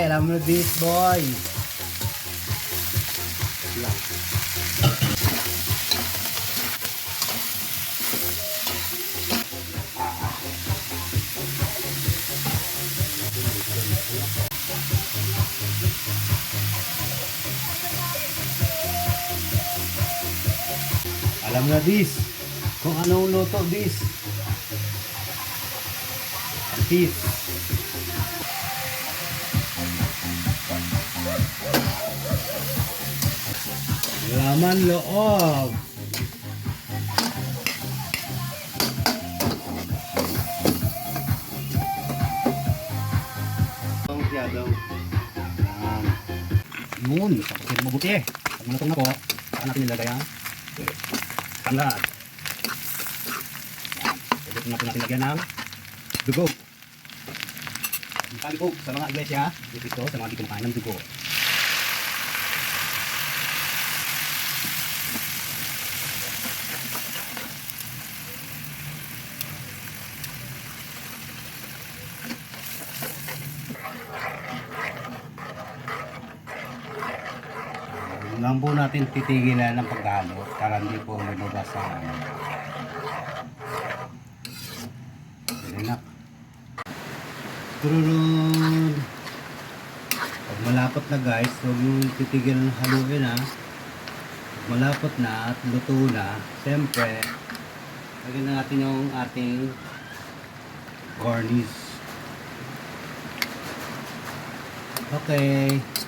Ay, alam mo this boy. Alam na this. Kung anong luto this. This. Laman loob. Ang siyadaw. Yan. Yun. Tapusin mo mabuti. Pag malutong na po, saan natin nilagay ang tanglad. Pwede natin natin lagyan ng dugo. Ang tali po sa mga iglesia, dito sa mga di kumakain ng dugo. Lang po natin titigilan ng paghalo para hindi po lumabas ang ano. Pag malapot na guys, huwag yung titigilan ng haluin ha. Pag malapot na at luto na, siyempre, lagyan na natin yung ating garnish. Okay.